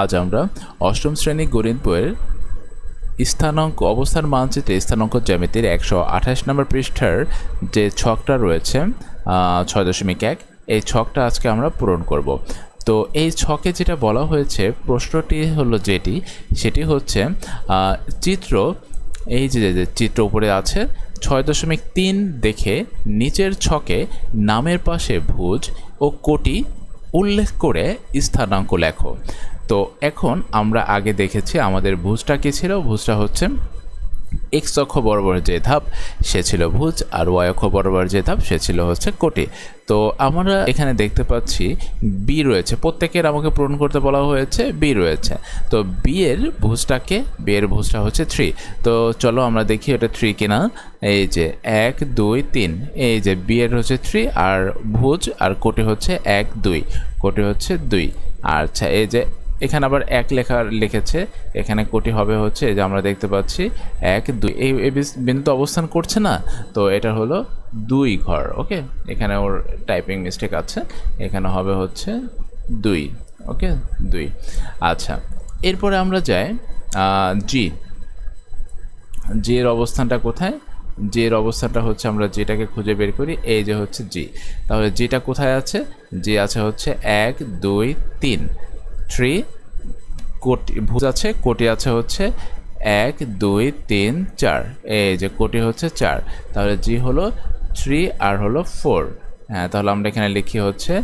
আজ আমরা অষ্টম শ্রেণি গণিত বইয়ের স্থানাঙ্ক, অবস্থান মানচিত্রে স্থানাঙ্ক জ্যামিতির একশো আঠাশ নম্বর পৃষ্ঠার যে ছকটা রয়েছে ছয় দশমিক এক, এই ছকটা আজকে আমরা পূরণ করব। তো এই ছকে যেটা বলা হয়েছে, প্রশ্নটি হলো যেটি, সেটি হচ্ছে চিত্র, এই যে চিত্র উপরে আছে, ছয় দশমিক তিন দেখে নিচের ছকে নামের পাশে ভুজ ও কোটি উল্লেখ করে স্থানাঙ্ক লেখো। তো এখন আমরা আগে দেখেছি আমাদের ভুজটা কী ছিল? ভুজটা হচ্ছে এক্স অক্ষ বরাবর যে ধাপ, সে ছিল ভুজ, আর ওয়াই অক্ষ বরাবর যে ধাপ, সে ছিল হচ্ছে কোটি। তো আমরা এখানে দেখতে পাচ্ছি বি রয়েছে। প্রত্যেকের আমাকে পূরণ করতে বলা হয়েছে বি রয়েছে। তো বি এর ভুজটাকে বি এর ভুজটা হচ্ছে থ্রি তো চলো আমরা দেখি এটা থ্রি কিনা। এই যে এক, দুই, তিন। এই যে বি এর হচ্ছে থ্রি আর ভুজ আর কোটি হচ্ছে এক, দুই। কোটি হচ্ছে দুই। আচ্ছা এই যে এখানে আবার এক লেখা লিখেছে, এখানে কোটি হবে হচ্ছে যে আমরা দেখতে পাচ্ছি, এক, দুই, এই বিন্দুতে অবস্থান করছে না, তো এটা হলো দুই ঘর, ওকে? এখানে ওর টাইপিং মিস্টেক আছে, এখানে হবে হচ্ছে দুই, ওকে? দুই। আচ্ছা এরপরে আমরা যাই জি। জের অবস্থানটা কোথায়? জের অবস্থানটা হচ্ছে আমরা যেটাকে খুঁজে বের করি, এই যে হচ্ছে জি। তাহলে জিটা কোথায় আছে? জি আছে হচ্ছে এক, দুই, তিন। থ্রি কোটি ভুজ আছে, কোটি আছে হচ্ছে এক, দুই, তিন, চার। এই যে কোটি হচ্ছে চার, তাহলে জি হলো থ্রি আর হলো ফোর হ্যাঁ তাহলে আমরা এখানে লিখি হচ্ছে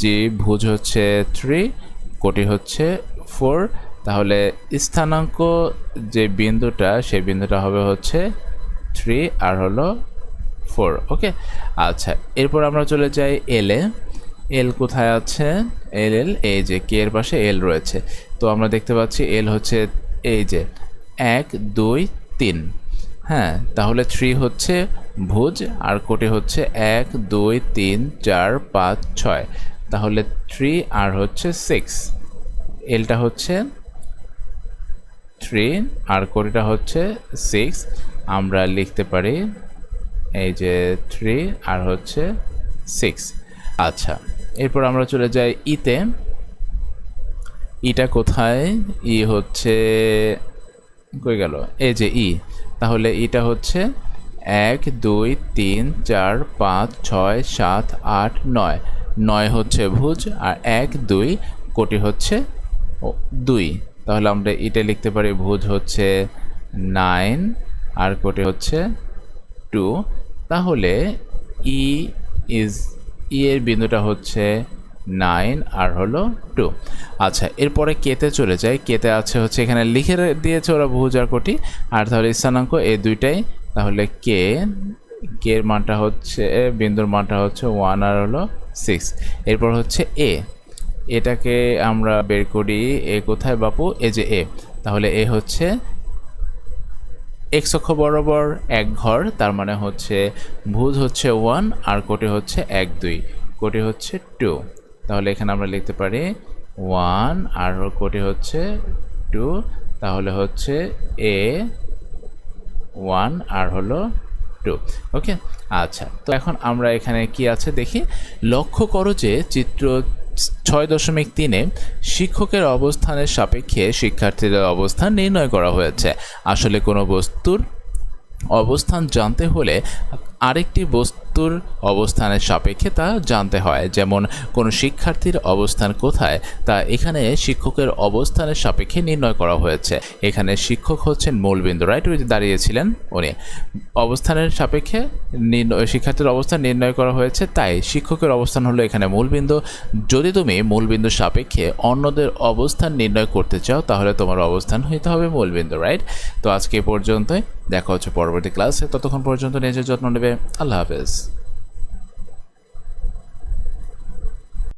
জি ভুজ হচ্ছে থ্রি কোটি হচ্ছে ফোর তাহলে স্থানাঙ্ক যে বিন্দুটা, সেই বিন্দুটা হবে হচ্ছে থ্রি আর হলো ফোর ওকে আচ্ছা এরপর আমরা চলে যাই এলে এল কোথায় আছে? এল এল এই যে কে এর পাশে এল রয়েছে। তো আমরা দেখতে পাচ্ছি এল হচ্ছে এই যে এক, দুই, তিন। হ্যাঁ তাহলে থ্রি হচ্ছে ভুজ, আর কোটি হচ্ছে এক, দুই, তিন, চার, পাঁচ, ছয়। তাহলে থ্রি আর হচ্ছে সিক্স এলটা হচ্ছে থ্রি আর কোটিটা হচ্ছে সিক্স আমরা লিখতে পারি এই যে থ্রি আর হচ্ছে সিক্স আচ্ছা। এরপর আমরা চলে যাই ইতে। ইটা কোথায়? ই হচ্ছে, কই গেল? এই যে ই। তাহলে ইটা হচ্ছে এক, দুই, তিন, চার, পাঁচ, ছয়, সাত, আট, নয়। নয় হচ্ছে ভুজ আর এক, দুই, কোটি হচ্ছে দুই। তাহলে আমরা ইটা লিখতে পারি ভুজ হচ্ছে নাইন আর কোটি হচ্ছে টু। তাহলে ই ইজ ই এর বিন্দুটা হচ্ছে নাইন আর হলো টু আচ্ছা এরপরে কেতে চলে যায় কেতে আছে হচ্ছে এখানে লিখে দিয়েছে ওরা বহু যার কোটি। আর তাহলে স্থানাঙ্ক এই দুইটাই। তাহলে কে কে এর মানটা হচ্ছে, বিন্দুর মানটা হচ্ছে ওয়ান আর হলো সিক্স এরপর হচ্ছে এ এটাকে আমরা বের করি এ কোথায় বাপু? এ যে এ তাহলে এ হচ্ছে এক্স অক্ষ বরাবর এক ঘর, তার মানে হচ্ছে ভুজ হচ্ছে ওয়ান আর কোটি হচ্ছে এক দুই, কোটি হচ্ছে টু তাহলে এখানে আমরা লিখতে পারি ওয়ান আর কোটি হচ্ছে টু তাহলে হচ্ছে এ ওয়ান আর হলো টু ওকে আচ্ছা তো এখন আমরা এখানে কি আছে দেখি? লক্ষ্য করো যে চিত্র ছয় দশমিক তিনে শিক্ষকের অবস্থানের সাপেক্ষে শিক্ষার্থীদের অবস্থান নির্ণয় করা হয়েছে। আসলে কোনো বস্তুর অবস্থান জানতে হলে আরেকটি বস্তুর অবস্থানের সাপেক্ষে তা জানতে হয়। যেমন, কোনো শিক্ষার্থীর অবস্থান কোথায়, তা এখানে শিক্ষকের অবস্থানের সাপেক্ষে নির্ণয় করা হয়েছে। এখানে শিক্ষক হচ্ছেন মূলবিন্দু রাইট ওই দাঁড়িয়েছিলেন উনি। অবস্থানের সাপেক্ষে নির্ণয় শিক্ষার্থীর অবস্থান নির্ণয় করা হয়েছে, তাই শিক্ষকের অবস্থান হলো এখানে মূলবিন্দু। যদি তুমি মূলবিন্দুর সাপেক্ষে অন্যদের অবস্থান নির্ণয় করতে চাও, তাহলে তোমার অবস্থান হইতে হবে মূলবিন্দু রাইট তো আজকে পর্যন্তই। দেখা হচ্ছে পরবর্তী ক্লাসে। ততক্ষণ পর্যন্ত নিজের যত্ন নেবে। আল্লাহ হাফেজ।